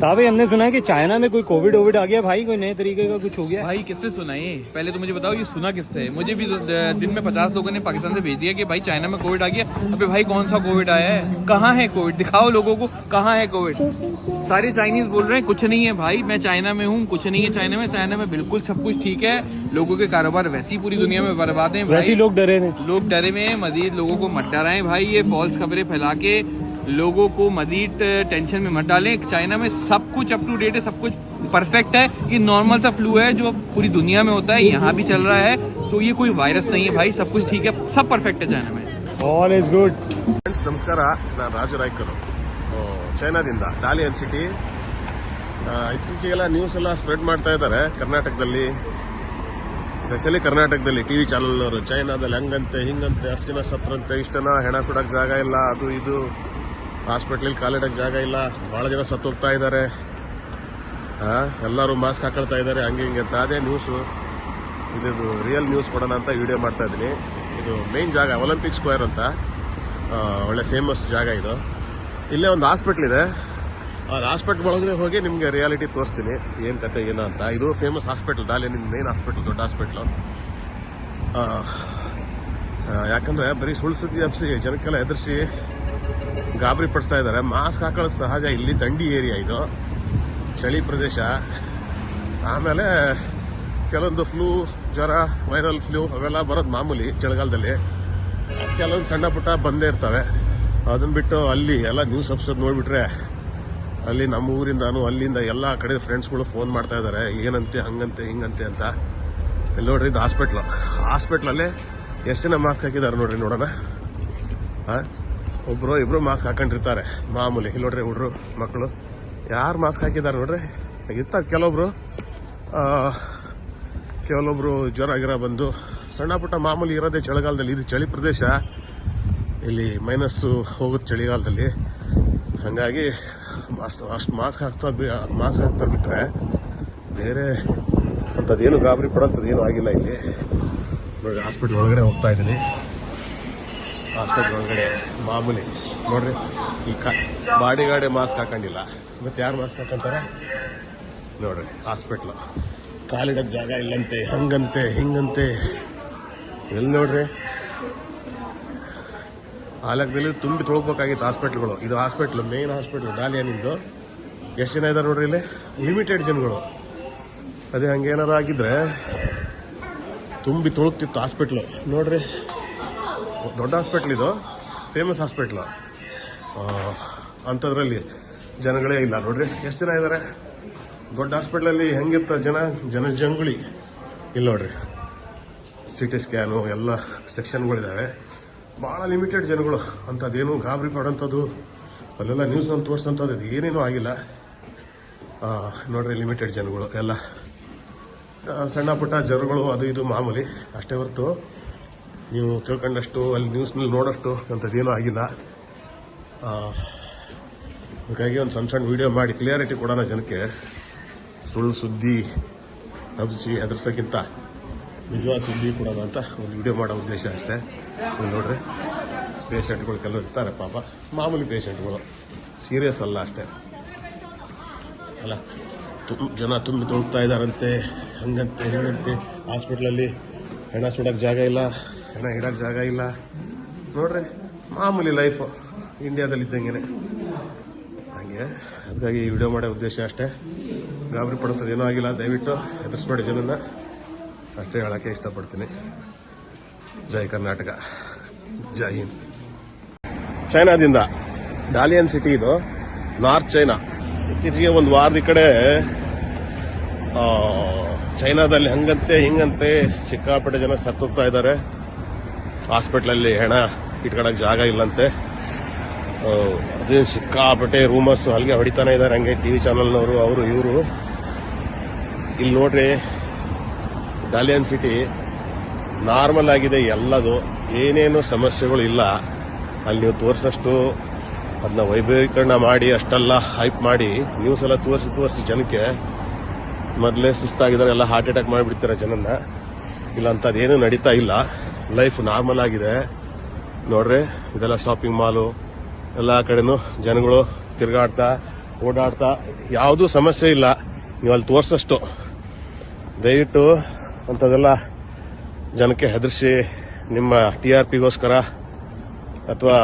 जहाँ भाई हमने सुना है कि चाइना में कोई कोविड ओविड आ गया। भाई कोई नए तरीके का कुछ हो गया? भाई किससे सुना ये पहले तो मुझे बताओ ये सुना किससे मुझे भी दिन में पचास लोगों ने पाकिस्तान से भेज दिया कि भाई चाइना में कोविड आ गया। अबे भाई कौन सा कोविड आया है? कहाँ है कोविड? दिखाओ लोगों को कहाँ है कोविड? सारे चाइनीज़ बोल रहे हैं कुछ नहीं है भाई मैं चाइना में हूँ कुछ नहीं है चाइना में। चाइना में बिल्कुल सब कुछ ठीक है। लोगों के कारोबार वैसे ही पूरी दुनिया में बर्बाद है वैसे लोग डरे ने लोग डरे में हैं मजीद लोगों को मत डराएँ भाई। ये फॉल्स खबरें फैला के लोगों को मजीद टेंशन में मत डालें चाइना में सब कुछ अप टू डेट है सब कुछ परफेक्ट है ये नॉर्मल सा फ्लू है जो पूरी दुनिया में होता है यहाँ भी चल रहा है तो ये कोई वायरस नहीं है भाई सब कुछ ठीक है सब परफेक्ट है चाइना में ऑल इज गुड ಫ್ರೆಂಡ್ಸ್ ನಮಸ್ಕಾರ ನಾನು ರಾಜು ರಾಯ್ಕರು ಆ, ಚೈನಾದಿಂದ ಡಾಲಿಯನ್ ಸಿಟಿ ಆ, ಇತ್ತೀಚೆಗೆಲ್ಲ ನ್ಯೂಸ್ ಎಲ್ಲ ಸ್ಪ್ರೆಡ್ ಮಾಡ್ತಾ ಇದ್ದಾರೆ ಕರ್ನಾಟಕದಲ್ಲಿ ಸ್ಪೆಷಲಿ ಕರ್ನಾಟಕದಲ್ಲಿ ಟಿವಿ ಚಾನಲ್ನವರು ಚೈನಾದಲ್ಲಿ ಹಂಗಂತೆ ಹಿಂಗಂತೆ ಅಷ್ಟು ಜನ ಸತ್ರಂತೆ ಇಷ್ಟು ಜನ ಹೆಣ ಸುಡಕ್ ಜಾಗ ಇಲ್ಲ ಅದು ಇದು ಹಾಸ್ಪಿಟ್ಲಲ್ಲಿ ಕಾಲಿಡಕ್ ಜಾಗ ಇಲ್ಲ. ಬಹಳ ಜನ ಸತ್ತೋಗ್ತಾ ಇದ್ದಾರೆ. ಆ, ಎಲ್ಲರೂ ಮಾಸ್ಕ್ ಹಾಕೊಳ್ತಾ ಇದ್ದಾರೆ. ಹಂಗೆ ಹಿಂಗೆ ಅಂತ. ಅದೇ ನ್ಯೂಸು ಇದು ರಿಯಲ್ ನ್ಯೂಸ್ ಕೊಡೋಣ ಅಂತ ವಿಡಿಯೋ ಮಾಡ್ತಾ ಇದ್ದೀನಿ. ಇದು ಮೇನ್ ಜಾಗ ಒಲಿಂಪಿಕ್ ಸ್ಕ್ವೇರ್ ಅಂತ. ಒಳ್ಳೆ ಫೇಮಸ್ ಜಾಗ ಇದು. ಇಲ್ಲೇ ಒಂದು ಹಾಸ್ಪಿಟ್ಲ್ ಇದೆ. ಆ ಹಾಸ್ಪಿಟ್ಲ್ ಒಳಗಡೆ ಹೋಗಿ ನಿಮಗೆ ರಿಯಾಲಿಟಿ ತೋರಿಸ್ತೀನಿ. ಏನು ಕತೆ ಏನು ಅಂತ. ಇದು famous hospital Dalian main hospital ದೊಡ್ಡ ಹಾಸ್ಪಿಟ್ಲು ಯಾಕಂದ್ರೆ ಬರೀ ಸುಳ್ಳು ಸುದ್ದಿ ಹಬ್ಸಿ ಜನಕ್ಕೆಲ್ಲ ಎದುರಿಸಿ ಗಾಬರಿ ಪಡಿಸ್ತಾ ಇದ್ದಾರೆ. ಮಾಸ್ಕ್ ಹಾಕೊಳ್ಳೋದು ಸಹಜ. ಇಲ್ಲಿ ದಂಡಿ ಏರಿಯಾ ಇದು. ಚಳಿ ಪ್ರದೇಶ. ಆಮೇಲೆ ಕೆಲವೊಂದು ಫ್ಲೂ ಜ್ವರ ವೈರಲ್ ಫ್ಲೂ ಅವೆಲ್ಲ ಬರೋದು ಮಾಮೂಲಿ ಚಳಿಗಾಲದಲ್ಲಿ. ಕೆಲವೊಂದು ಸಣ್ಣ ಪುಟ್ಟ ಬಂದೇ ಇರ್ತವೆ. ಅದನ್ನು ಬಿಟ್ಟು ಅಲ್ಲಿ ಎಲ್ಲ ನ್ಯೂಸ್ ಅಪ್ಸೋದ್ ನೋಡಿಬಿಟ್ರೆ ಅಲ್ಲಿ ನಮ್ಮ ಊರಿಂದಾನು ಅಲ್ಲಿಂದ ಎಲ್ಲ ಕಡೆ ಫ್ರೆಂಡ್ಸ್ಗಳು ಫೋನ್ ಮಾಡ್ತಾ ಇದ್ದಾರೆ. ಏನಂತೆ, ಹಂಗಂತೆ, ಹಿಂಗಂತೆ ಅಂತ. ಇಲ್ಲಿ ನೋಡ್ರಿ ಇದು ಹಾಸ್ಪಿಟ್ಲು ಹಾಸ್ಪಿಟ್ಲಲ್ಲಿ ಎಷ್ಟು ಜನ ಮಾಸ್ಕ್ ಹಾಕಿದ್ದಾರೆ ನೋಡ್ರಿ ನೋಡೋಣ? ಆ? ಒಬ್ರು ಇಬ್ರು ಮಾಸ್ಕ್ ಹಾಕೊಂಡಿರ್ತಾರೆ. ಮಾಮೂಲಿ. ಇಲ್ಲಿ ನೋಡ್ರಿ ಹುಡ್ರು ಮಕ್ಕಳು ಯಾರು ಮಾಸ್ಕ್ ಹಾಕಿದ್ದಾರೆ ನೋಡ್ರಿ? ಇತ್ತ ಕೆಲವೊಬ್ರು ಕೆಲವೊಬ್ರು ಜ್ವರ ಗಿರ ಬಂದು ಸಣ್ಣ ಪುಟ್ಟ ಮಾಮೂಲಿ ಇರೋದೇ ಚಳಿಗಾಲದಲ್ಲಿ. ಇದು ಚಳಿ ಪ್ರದೇಶ. ಇಲ್ಲಿ ಮೈನಸ್ಸು ಹೋಗುತ್ತೆ ಚಳಿಗಾಲದಲ್ಲಿ. ಹಾಗಾಗಿ ಮಾಸ್ಕ್ ಅಷ್ಟು ಮಾಸ್ಕ್ ಹಾಕ್ತಾ ಮಾಸ್ಕ್ ಹಾಕ್ತಾ ಬಿಟ್ಟರೆ ಬೇರೆ ಅಂಥದ್ದೇನು ಗಾಬರಿ ಪಡೋಂಥದ್ದು ಏನೂ ಆಗಿಲ್ಲ ಇಲ್ಲಿ. ನೋಡಿ ಹಾಸ್ಪಿಟ್ಲ್ ಒಳಗಡೆ ಹೋಗ್ತಾ ಇದ್ದೀನಿ. ಹಾಸ್ಪಿಟ್ಲ್ ಒಳಗಡೆ ಮಾಮೂಲಿ. ನೋಡ್ರಿ, ಈ ಬಾಡಿ ಗಾಡಿ ಮಾಸ್ಕ್ ಹಾಕೊಂಡಿಲ್ಲ. ಮತ್ತೆ ಯಾರು ಮಾಸ್ಕ್ ಹಾಕೊಂತಾರೆ? ನೋಡ್ರಿ ಹಾಸ್ಪಿಟ್ಲು ಕಾಲಿಡಕ್ ಜಾಗ ಇಲ್ಲಂತೆ, ಹಂಗಂತೆ, ಹಿಂಗಂತೆ. ಎಲ್ಲಿ ನೋಡ್ರಿ? ಆಲಕದಲ್ಲಿ ತುಂಬಿ ತೊಳ್ಬೇಕಾಗಿತ್ತು ಹಾಸ್ಪಿಟ್ಲ್ಗಳು ಇದು ಹಾಸ್ಪಿಟ್ಲ್ ಮೇನ್ ಹಾಸ್ಪಿಟ್ಲ್ ಏನಿದ್ದು ಎಷ್ಟು ಜನ ಇದ್ದಾರೆ ನೋಡ್ರಿ ಇಲ್ಲಿ? ಲಿಮಿಟೆಡ್ ಜನಗಳು. ಅದೇ ಹಂಗೇನಾರು ಆಗಿದ್ರೆ ತುಂಬಿ ತೊಳ್ತಿತ್ತು ಹಾಸ್ಪಿಟ್ಲು ನೋಡ್ರಿ ದೊಡ್ಡ ಹಾಸ್ಪಿಟ್ಲ್ ಇದು. ಫೇಮಸ್ ಹಾಸ್ಪಿಟ್ಲು ಅಂಥದ್ರಲ್ಲಿ ಜನಗಳೇ ಇಲ್ಲ. ನೋಡ್ರಿ, ಎಷ್ಟು ಜನ ಇದ್ದಾರೆ ದೊಡ್ಡ ಹಾಸ್ಪಿಟ್ಲಲ್ಲಿ ಹೆಂಗಿರ್ತ ಜನ? ಜನ ಜಂಗುಳಿ. ಇಲ್ಲ ನೋಡ್ರಿ. ಸಿ ಟಿ ಸ್ಕ್ಯಾನು ಎಲ್ಲ ಸೆಕ್ಷನ್ಗಳಿದ್ದಾವೆ ಭಾಳ ಲಿಮಿಟೆಡ್ ಜನಗಳು. ಅಂಥದ್ದೇನು ಗಾಬರಿ ಪಡೋಂಥದ್ದು. ಅಲ್ಲೆಲ್ಲ ನ್ಯೂಸ್ನಲ್ಲಿ ತೋರಿಸೋಂಥದ್ದು ಅದು ಏನೇನೂ ಆಗಿಲ್ಲ. ನೋಡ್ರಿ ಲಿಮಿಟೆಡ್ ಜನಗಳು ಎಲ್ಲ. ಸಣ್ಣ ಪುಟ್ಟ ಜ್ವರಗಳು, ಅದು ಇದು ಮಾಮೂಲಿ. ಅಷ್ಟೇ ಹೊರತು ನೀವು ತಿಳ್ಕೊಂಡಷ್ಟು ಅಲ್ಲಿ ನ್ಯೂಸ್ನಲ್ಲಿ ನೋಡೋಷ್ಟು ಅಂಥದ್ದೇನೂ ಆಗಿಲ್ಲ. ಹಾಗಾಗಿ ಒಂದು ಸಣ್ಣ ಸಣ್ಣ ವೀಡಿಯೋ ಮಾಡಿ ಕ್ಲಿಯಾರಿಟಿ ಕೊಡೋಣ ಜನಕ್ಕೆ. ಸುಳ್ಳು ಸುದ್ದಿ ಹಬ್ಬಿಸಿ ಹೆದರ್ಸೋಕ್ಕಿಂತ ನಿಜವಾದ ಸುದ್ದಿ ಕೊಡೋಣ ಅಂತ ಒಂದು ವಿಡಿಯೋ ಮಾಡೋ ಉದ್ದೇಶ ಅಷ್ಟೇ. ನೋಡ್ರಿ ಪೇಷಂಟ್ಗಳು ಕೆಲವರು ಇರ್ತಾರೆ ಪಾಪ. ಮಾಮೂಲಿ ಪೇಷಂಟ್ಗಳು ಸೀರಿಯಸ್ ಅಲ್ಲ ಅಷ್ಟೇ. ಅಲ್ಲ ತುಂಬ ಜನ ತುಂಬಿ ತೊಳ್ತಾ ಇದ್ದಾರಂತೆ, ಹಂಗಂತೆ ಹೇಳಂತೆ ಹಾಸ್ಪಿಟ್ಲಲ್ಲಿ ಹೆಣ ಸುಡೋಕ್ಕೆ ಜಾಗ ಇಲ್ಲ. ಹೆಣ ಇಡಕ್ ಜಾಗ ಇಲ್ಲ. ನೋಡ್ರಿ, ಮಾಮೂಲಿ ಲೈಫು ಇಂಡಿಯಾದಲ್ಲಿ ಇದ್ದಂಗೆ ಹಂಗೆ ಅದಕ್ಕಾಗಿ ಈ ವಿಡಿಯೋ ಮಾಡೋ ಉದ್ದೇಶ ಅಷ್ಟೇ. ಗಾಬರಿ ಪಡುತ್ತದೆ ಏನೂ ಆಗಿಲ್ಲ, ದಯವಿಟ್ಟು ಹೆದರ್ಸ್ಬೇಡಿ ಜನನ ಅಷ್ಟೇ ಹೇಳೋಕ್ಕೆ ಇಷ್ಟಪಡ್ತೀನಿ. ಜೈ ಕರ್ನಾಟಕ, ಜೈ ಹಿಂದ್. ಚೈನಾದಿಂದ ಡಾಲಿಯನ್ ಸಿಟಿ ಇದು ನಾರ್ತ್ ಚೈನಾ ಇತ್ತೀಚೆಗೆ ಒಂದು ವಾರದ ಕಡೆ ಚೈನಾದಲ್ಲಿ ಹಂಗಂತೆ, ಹಿಂಗಂತೆ, ಸಿಕ್ಕಾಪಟ್ಟೆ ಜನ ಸತ್ತೋಗ್ತಾ ಇದ್ದಾರೆ. ಹಾಸ್ಪಿಟ್ಲಲ್ಲಿ ಹೆಣ ಇಟ್ಕೊಳಕ್ ಜಾಗ ಇಲ್ಲಂತೆ. ಆ, ಅದೇ ಸಿಕ್ಕಾಪಟ್ಟೆ ರೂಮರ್ಸ್ ಅಲ್ಲಿಗೆ ಹೊಡಿತಾನೆ ಇದ್ದಾರೆ ಹಂಗೆ ಟಿವಿ ಚಾನಲ್ನವರು ಅವರು ಇವರು. ಇಲ್ಲಿ ನೋಡ್ರಿ ಡಾಲಿಯನ್ ಸಿಟಿ ನಾರ್ಮಲ್ ಆಗಿದೆ ಎಲ್ಲದು. ಏನೇನು ಸಮಸ್ಯೆಗಳು ಇಲ್ಲ. ಅಲ್ಲಿ ನೀವು ತೋರಿಸಷ್ಟು ಅದನ್ನ ವೈಭವೀಕರಣ ಮಾಡಿ ಅಷ್ಟೆಲ್ಲ ಹೈಪ್ ಮಾಡಿ ನ್ಯೂಸ್ ಎಲ್ಲ ತೋರಿಸಿ ತೋರಿಸಿ ಜನಕ್ಕೆ ಮೊದಲೇ ಸುಸ್ತಾಗಿದ್ದಾರೆ. ಎಲ್ಲ ಹಾರ್ಟ್ ಅಟ್ಯಾಕ್ ಮಾಡಿಬಿಡ್ತಾರೆ ಜನನ್ನ. ಇಲ್ಲ ಅಂಥದ್ದೇನು ನಡೀತಾ ಇಲ್ಲ. ಲೈಫ್ ನಾರ್ಮಲ್ ಆಗಿದೆ. ನೋಡ್ರಿ, ಇದೆಲ್ಲ ಶಾಪಿಂಗ್ ಮಾಲು ಎಲ್ಲ ಕಡೆನೂ ಜನಗಳು ತಿರುಗಾಡ್ತಾ, ಓಡಾಡ್ತಾ, ಯಾವುದೂ ಸಮಸ್ಯೆ ಇಲ್ಲ. ನೀವು ಅಲ್ಲಿ ತೋರಿಸಷ್ಟು. ದಯವಿಟ್ಟು ಅಂಥದ್ದೆಲ್ಲ ಜನಕ್ಕೆ ಹೆದರಿಸಿ ನಿಮ್ಮ ಟಿ ಆರ್ ಪಿಗೋಸ್ಕರ ಅಥವಾ